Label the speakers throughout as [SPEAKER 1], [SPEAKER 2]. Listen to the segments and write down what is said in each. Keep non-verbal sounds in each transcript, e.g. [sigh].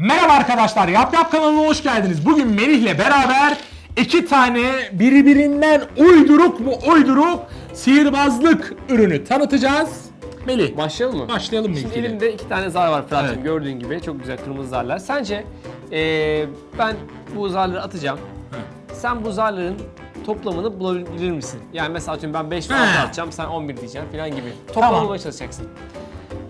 [SPEAKER 1] Merhaba arkadaşlar, Yap Yap kanalına hoş geldiniz. Bugün Melih'le beraber iki tane birbirinden uyduruk mu uyduruk sihirbazlık ürünü tanıtacağız. Melih,
[SPEAKER 2] Başlayalım mı?
[SPEAKER 1] başlayalım mı
[SPEAKER 2] Şimdi
[SPEAKER 1] ilkiyle?
[SPEAKER 2] elimde iki tane zar var Fırat'cığım
[SPEAKER 1] Evet.
[SPEAKER 2] gördüğün gibi çok güzel kırmızı zarlar. Sence eee, ben bu zarları atacağım. Sen bu zarların toplamını bulabilir misin? Yani mesela atıyorum ben 5 ve
[SPEAKER 1] He.
[SPEAKER 2] 6 atacağım sen 11 diyeceksin falan gibi. Toplam
[SPEAKER 1] Tamam.
[SPEAKER 2] bulmaya çalışacaksın.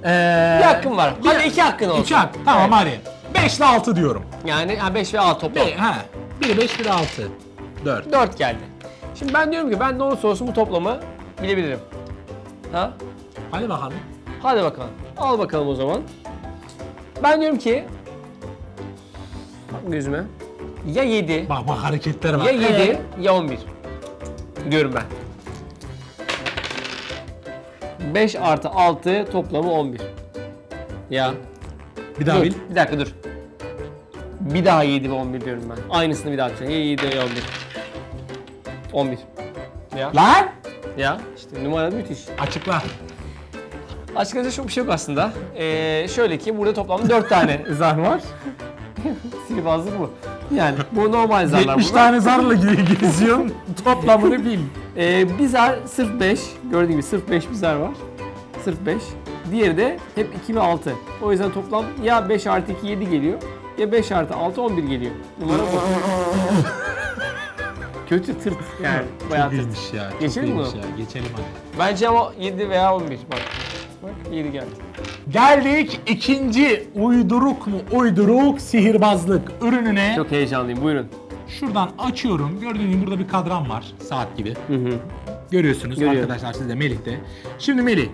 [SPEAKER 1] Ee,
[SPEAKER 2] Bir hakkın var. Hadi iki hakkın olsun.
[SPEAKER 1] İki hak, tamam
[SPEAKER 2] Evet.
[SPEAKER 1] hadi. 5 ile 6 diyorum.
[SPEAKER 2] Yani ha 5 ve 6 toplam.
[SPEAKER 1] Be, ha, 1 5 1 6. 4.
[SPEAKER 2] 4 geldi. Şimdi ben diyorum ki ben ne olursa olsun bu toplamı bilebilirim. Ha?
[SPEAKER 1] Hadi bakalım.
[SPEAKER 2] Hadi bakalım. Al bakalım o zaman. Ben diyorum ki bak gözüme. Ya 7
[SPEAKER 1] Bak bak hareketlere bak.
[SPEAKER 2] Ya 7
[SPEAKER 1] Ee,
[SPEAKER 2] ya 11. Diyorum ben. 5 artı 6 toplamı 11. Ya.
[SPEAKER 1] bir daha
[SPEAKER 2] dur,
[SPEAKER 1] bil.
[SPEAKER 2] bir dakika dur. Bir daha 7 ve 11 diyorum ben. Aynısını bir daha. Ya 7 ya 11. 11. Ya.
[SPEAKER 1] Lan!
[SPEAKER 2] Ya işte numara müthiş.
[SPEAKER 1] Açıkla.
[SPEAKER 2] Açıkçası çok bir şey yok aslında. Ee, şöyle ki burada toplamda 4 tane [laughs] zar var. Sihirbazlık bu. Yani bu normal zarlar
[SPEAKER 1] 70
[SPEAKER 2] bunlar.
[SPEAKER 1] tane zarla ge- geziyorsun. [laughs] Toplamını bil.
[SPEAKER 2] Ee, bir zar sırf 5. Gördüğün gibi sırf 5 bir zar var. Sırf 5. Diğeri de hep 2 ve 6. O yüzden toplam ya 5 artı 2 7 geliyor ya 5 artı 6 11 geliyor. Numara bu. [laughs] Kötü tırt yani. Bayağı
[SPEAKER 1] Çok
[SPEAKER 2] tırt.
[SPEAKER 1] iyiymiş ya. Çok
[SPEAKER 2] Geçelim mi
[SPEAKER 1] iyiymiş
[SPEAKER 2] bunu?
[SPEAKER 1] ya. Geçelim hadi.
[SPEAKER 2] Bence ama 7 veya 11. Bak. Bak 7 geldi.
[SPEAKER 1] Geldik ikinci uyduruk mu uyduruk sihirbazlık ürününe.
[SPEAKER 2] Çok heyecanlıyım. Buyurun.
[SPEAKER 1] Şuradan açıyorum. Gördüğünüz gibi burada bir kadran var. Saat gibi.
[SPEAKER 2] Hı hı.
[SPEAKER 1] Görüyorsunuz
[SPEAKER 2] Görüyorum.
[SPEAKER 1] arkadaşlar siz de Melih de. Şimdi Melih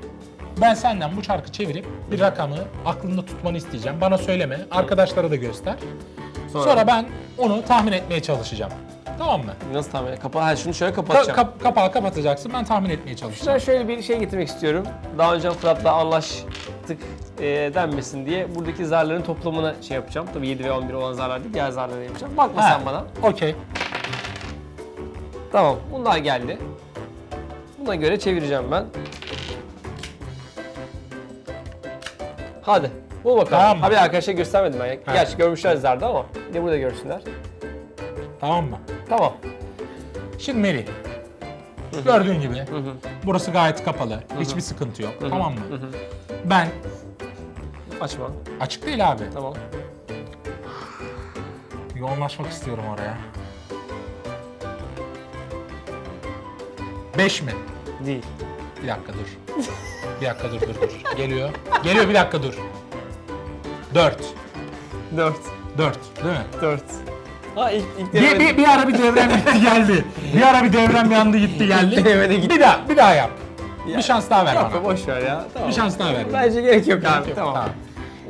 [SPEAKER 1] ben senden bu çarkı çevirip bir rakamı aklında tutmanı isteyeceğim. Bana söyleme. Arkadaşlara da göster.
[SPEAKER 2] Sonra,
[SPEAKER 1] Sonra ben onu tahmin etmeye çalışacağım. Tamam mı?
[SPEAKER 2] nasıl tahmin Kapa ha şunu şöyle
[SPEAKER 1] Ka-
[SPEAKER 2] kapatacağım.
[SPEAKER 1] kap- kapağı kapatacaksın. Ben tahmin etmeye çalışacağım.
[SPEAKER 2] Şuradan şöyle bir şey getirmek istiyorum. Daha önce Fırat'la anlaştık e, denmesin diye buradaki zarların toplamını şey yapacağım. Tabii 7 ve 11 olan zarlar değil, diğer zarları yapacağım. Bakma
[SPEAKER 1] Ha,
[SPEAKER 2] sen bana.
[SPEAKER 1] Okey.
[SPEAKER 2] Tamam, bunlar geldi. Buna göre çevireceğim ben. Hadi. Bul bakalım.
[SPEAKER 1] Tamam mı?
[SPEAKER 2] Abi arkadaşlar göstermedim ben.
[SPEAKER 1] Ha.
[SPEAKER 2] Gerçi görmüşler zarda ama bir de burada görsünler.
[SPEAKER 1] Tamam mı?
[SPEAKER 2] Tamam.
[SPEAKER 1] Şimdi Melih. Gördüğün gibi burası gayet kapalı. Hiçbir sıkıntı yok. Tamam mı? Ben
[SPEAKER 2] Açma.
[SPEAKER 1] açık değil abi.
[SPEAKER 2] Tamam.
[SPEAKER 1] Yoğunlaşmak istiyorum oraya. 5 mi?
[SPEAKER 2] Değil.
[SPEAKER 1] Bir dakika dur. [laughs] Bir dakika dur dur dur. Geliyor. Geliyor bir dakika dur. 4.
[SPEAKER 2] 4.
[SPEAKER 1] 4 değil mi?
[SPEAKER 2] 4. Ha ilk, ilk
[SPEAKER 1] Bir, bir, bir ara bir devrem gitti geldi. Bir ara bir devrem yandı gitti geldi.
[SPEAKER 2] Denemede gitti.
[SPEAKER 1] Bir daha bir daha yap.
[SPEAKER 2] Ya,
[SPEAKER 1] Bir şans daha ver
[SPEAKER 2] Yok
[SPEAKER 1] bana.
[SPEAKER 2] boş ver ya. Tamam.
[SPEAKER 1] Bir şans daha ver.
[SPEAKER 2] Bence gerek yok
[SPEAKER 1] Gerek
[SPEAKER 2] abi.
[SPEAKER 1] yok,
[SPEAKER 2] Tamam.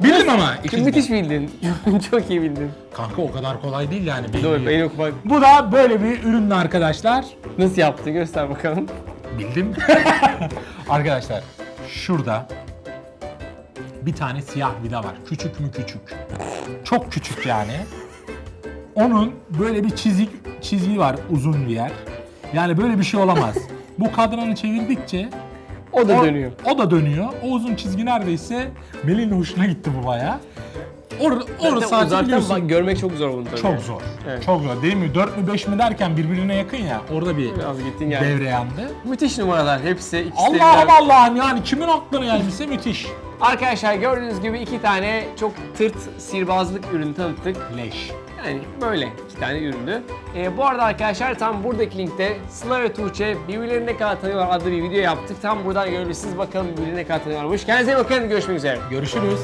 [SPEAKER 1] Bildim ama
[SPEAKER 2] Çok
[SPEAKER 1] ikinci.
[SPEAKER 2] müthiş bildin. [laughs] Çok iyi bildin.
[SPEAKER 1] Kanka o kadar kolay değil yani.
[SPEAKER 2] Dur
[SPEAKER 1] bilmiyorum.
[SPEAKER 2] beni okumak.
[SPEAKER 1] Bu da böyle bir ürünlü arkadaşlar.
[SPEAKER 2] Nasıl yaptı göster bakalım.
[SPEAKER 1] Bildim. [laughs] arkadaşlar şurada bir tane siyah vida var. Küçük mü küçük. Çok küçük yani. Onun böyle bir çizik çizgi var uzun bir yer. Yani böyle bir şey olamaz. Bu kadranı çevirdikçe
[SPEAKER 2] O da dönüyor.
[SPEAKER 1] o da dönüyor. O uzun çizgi neredeyse Melih'in hoşuna gitti bu baya. Or, or
[SPEAKER 2] Zaten
[SPEAKER 1] biliyorsun.
[SPEAKER 2] bak, görmek çok zor bunu tabii.
[SPEAKER 1] Çok zor.
[SPEAKER 2] Evet.
[SPEAKER 1] Çok zor değil mi? 4 mü 5 mi derken birbirine yakın ya. Orada bir
[SPEAKER 2] Biraz gittin yani.
[SPEAKER 1] devre yandı.
[SPEAKER 2] Müthiş numaralar hepsi. ikisi de
[SPEAKER 1] Allah'ım
[SPEAKER 2] birer-
[SPEAKER 1] Allah'ım yani kimin aklına gelmişse müthiş.
[SPEAKER 2] Arkadaşlar gördüğünüz gibi iki tane çok tırt sihirbazlık ürünü tanıttık.
[SPEAKER 1] Leş.
[SPEAKER 2] Yani böyle iki tane üründü. Ee, bu arada arkadaşlar tam buradaki linkte Sıla ve Tuğçe birbirlerini ne kadar tanıyorlar adlı bir video yaptık. Tam buradan görebilirsiniz. Bakalım birbirlerine ne kadar tanıyorlarmış. Kendinize iyi bakın. Görüşmek üzere.
[SPEAKER 1] Görüşürüz.